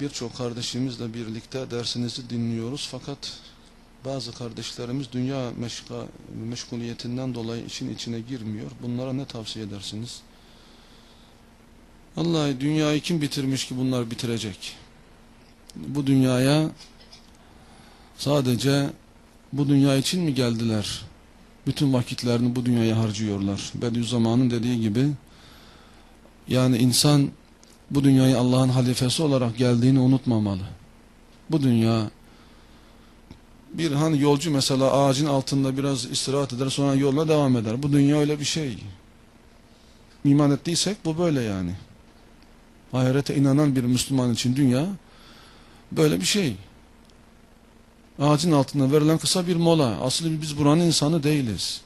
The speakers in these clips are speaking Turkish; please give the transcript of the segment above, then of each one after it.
birçok kardeşimizle birlikte dersinizi dinliyoruz fakat bazı kardeşlerimiz dünya meşga, meşguliyetinden dolayı için içine girmiyor. Bunlara ne tavsiye edersiniz? Vallahi dünyayı kim bitirmiş ki bunlar bitirecek? Bu dünyaya sadece bu dünya için mi geldiler? Bütün vakitlerini bu dünyaya harcıyorlar. Bediüzzaman'ın dediği gibi yani insan bu dünyayı Allah'ın halifesi olarak geldiğini unutmamalı. Bu dünya bir hani yolcu mesela ağacın altında biraz istirahat eder sonra yoluna devam eder. Bu dünya öyle bir şey. İman ettiysek bu böyle yani. Ahirete inanan bir Müslüman için dünya böyle bir şey. Ağacın altında verilen kısa bir mola. Aslında biz buranın insanı değiliz.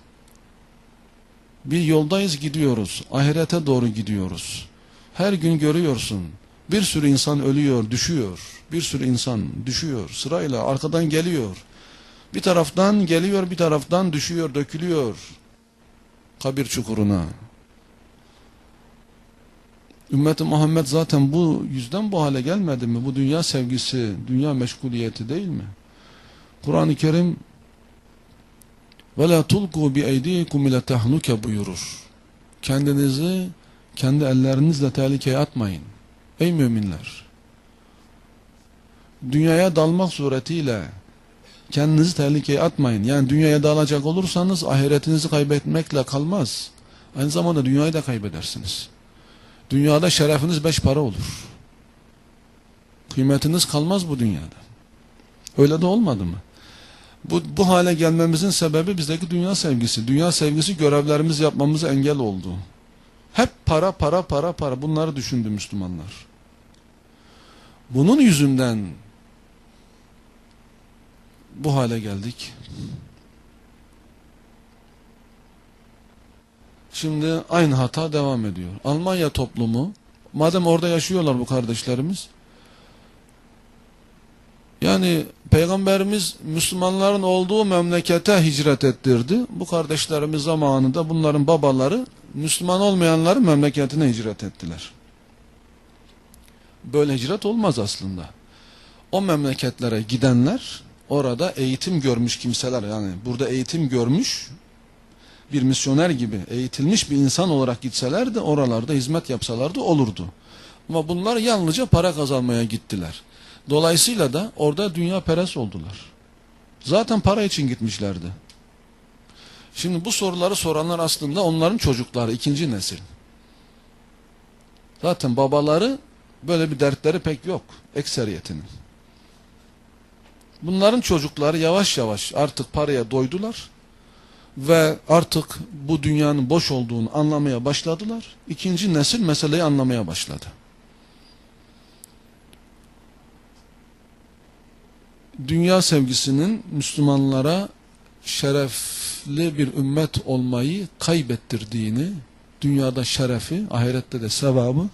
Bir yoldayız gidiyoruz. Ahirete doğru gidiyoruz. Her gün görüyorsun. Bir sürü insan ölüyor, düşüyor. Bir sürü insan düşüyor. Sırayla arkadan geliyor. Bir taraftan geliyor, bir taraftan düşüyor, dökülüyor. Kabir çukuruna. Ümmeti Muhammed zaten bu yüzden bu hale gelmedi mi? Bu dünya sevgisi, dünya meşguliyeti değil mi? Kur'an-ı Kerim وَلَا تُلْقُوا بِاَيْدِيكُمْ اِلَى تَحْنُكَ buyurur. Kendinizi kendi ellerinizle tehlikeye atmayın. Ey müminler! Dünyaya dalmak suretiyle kendinizi tehlikeye atmayın. Yani dünyaya dalacak olursanız ahiretinizi kaybetmekle kalmaz. Aynı zamanda dünyayı da kaybedersiniz. Dünyada şerefiniz beş para olur. Kıymetiniz kalmaz bu dünyada. Öyle de olmadı mı? Bu, bu hale gelmemizin sebebi bizdeki dünya sevgisi. Dünya sevgisi görevlerimizi yapmamıza engel oldu. Hep para para para para bunları düşündü Müslümanlar. Bunun yüzünden bu hale geldik. Şimdi aynı hata devam ediyor. Almanya toplumu, madem orada yaşıyorlar bu kardeşlerimiz, yani Peygamberimiz Müslümanların olduğu memlekete hicret ettirdi. Bu kardeşlerimiz zamanında bunların babaları Müslüman olmayanların memleketine hicret ettiler. Böyle hicret olmaz aslında. O memleketlere gidenler orada eğitim görmüş kimseler yani burada eğitim görmüş bir misyoner gibi eğitilmiş bir insan olarak gitselerdi oralarda hizmet yapsalardı olurdu. Ama bunlar yalnızca para kazanmaya gittiler. Dolayısıyla da orada dünya peres oldular. Zaten para için gitmişlerdi. Şimdi bu soruları soranlar aslında onların çocukları, ikinci nesil. Zaten babaları böyle bir dertleri pek yok, ekseriyetinin. Bunların çocukları yavaş yavaş artık paraya doydular ve artık bu dünyanın boş olduğunu anlamaya başladılar. İkinci nesil meseleyi anlamaya başladı. Dünya sevgisinin Müslümanlara şerefli bir ümmet olmayı kaybettirdiğini, dünyada şerefi, ahirette de sevabı,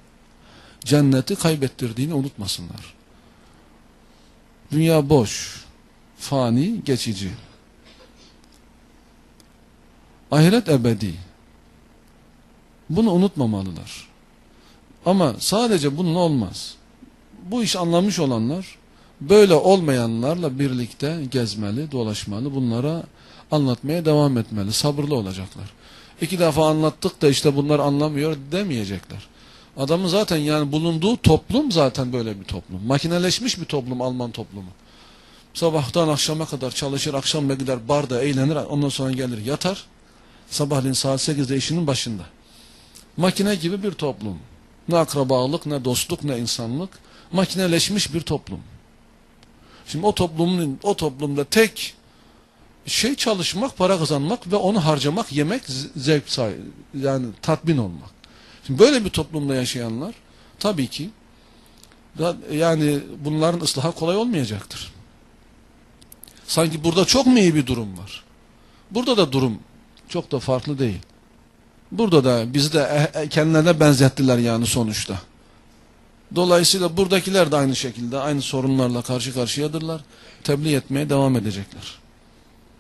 cenneti kaybettirdiğini unutmasınlar. Dünya boş, fani, geçici. Ahiret ebedi. Bunu unutmamalılar. Ama sadece bunun olmaz. Bu iş anlamış olanlar böyle olmayanlarla birlikte gezmeli, dolaşmalı, bunlara anlatmaya devam etmeli, sabırlı olacaklar. İki defa anlattık da işte bunlar anlamıyor demeyecekler. Adamın zaten yani bulunduğu toplum zaten böyle bir toplum. Makineleşmiş bir toplum Alman toplumu. Sabahtan akşama kadar çalışır, akşam gider barda eğlenir, ondan sonra gelir yatar. Sabahleyin saat 8'de işinin başında. Makine gibi bir toplum. Ne akrabalık, ne dostluk, ne insanlık. Makineleşmiş bir toplum. Şimdi o toplumun o toplumda tek şey çalışmak, para kazanmak ve onu harcamak, yemek, zevk sahibi, yani tatmin olmak. Şimdi böyle bir toplumda yaşayanlar tabii ki yani bunların ıslaha kolay olmayacaktır. Sanki burada çok mu iyi bir durum var? Burada da durum çok da farklı değil. Burada da bizi de kendilerine benzettiler yani sonuçta. Dolayısıyla buradakiler de aynı şekilde aynı sorunlarla karşı karşıyadırlar. Tebliğ etmeye devam edecekler.